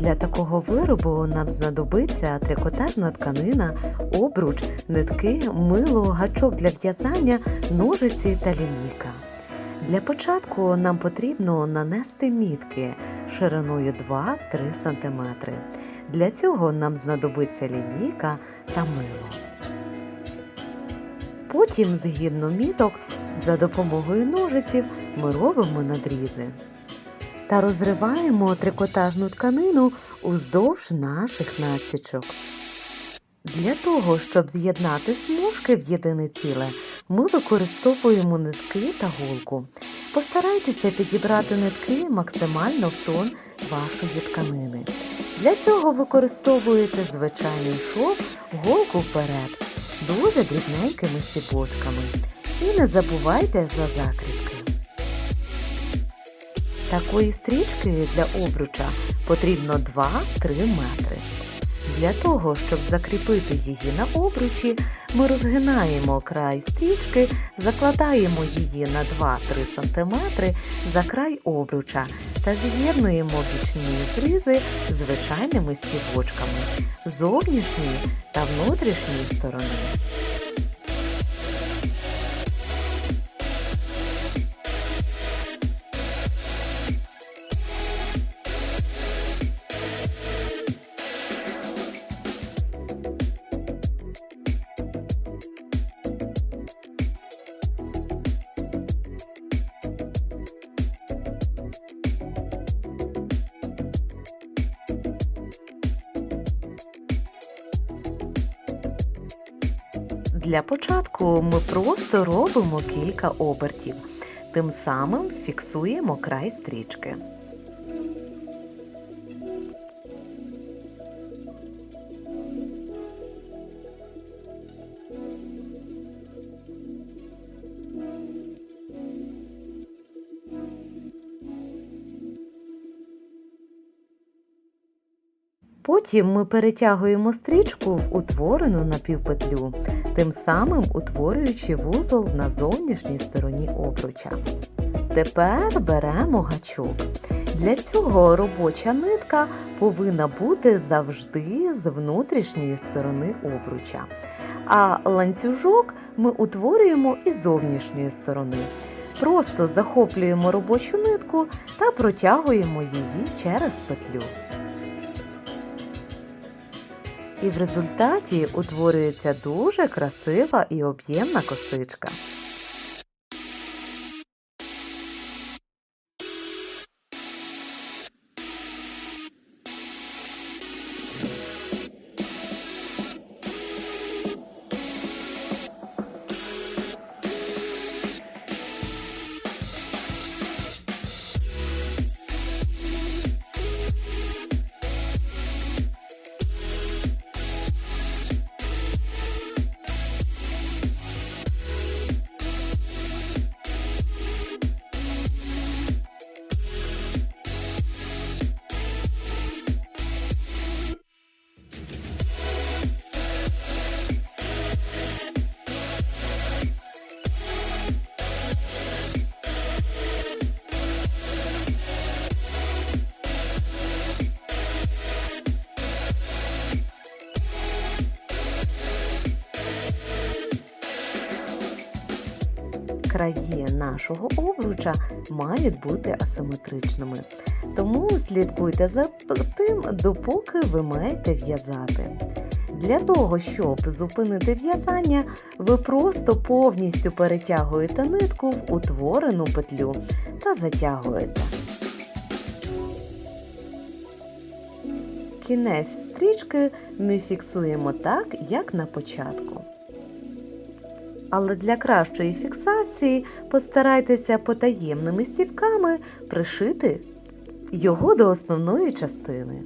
Для такого виробу нам знадобиться трикотажна тканина, обруч, нитки, мило, гачок для в'язання, ножиці та лінійка. Для початку нам потрібно нанести мітки шириною 2-3 см. Для цього нам знадобиться лінійка та мило. Потім, згідно міток, за допомогою ножиців ми робимо надрізи та розриваємо трикотажну тканину уздовж наших насічок. Для того, щоб з'єднати смужки в єдине ціле, ми використовуємо нитки та голку. Постарайтеся підібрати нитки максимально в тон вашої тканини. Для цього використовуєте звичайний шов, голку вперед, дуже дрібненькими стібочками. І не забувайте за закріпки. Такої стрічки для обруча потрібно 2-3 метри. Для того, щоб закріпити її на обручі, ми розгинаємо край стрічки, закладаємо її на 2-3 см за край обруча та з'єднуємо бічні зрізи звичайними стібочками зовнішньої та внутрішньої сторони. Для початку ми просто робимо кілька обертів, тим самим фіксуємо край стрічки. Потім ми перетягуємо стрічку в утворену напівпетлю, тим самим утворюючи вузол на зовнішній стороні обруча. Тепер беремо гачок. Для цього робоча нитка повинна бути завжди з внутрішньої сторони обруча, а ланцюжок ми утворюємо із зовнішньої сторони. Просто захоплюємо робочу нитку та протягуємо її через петлю. І в результаті утворюється дуже красива і об'ємна косичка. Краї нашого обруча мають бути асиметричними. Тому слідкуйте за тим, допоки ви маєте в'язати. Для того, щоб зупинити в'язання, ви просто повністю перетягуєте нитку в утворену петлю та затягуєте. Кінець стрічки ми фіксуємо так, як на початку. Але для кращої фіксації постарайтеся потаємними стіпками пришити його до основної частини.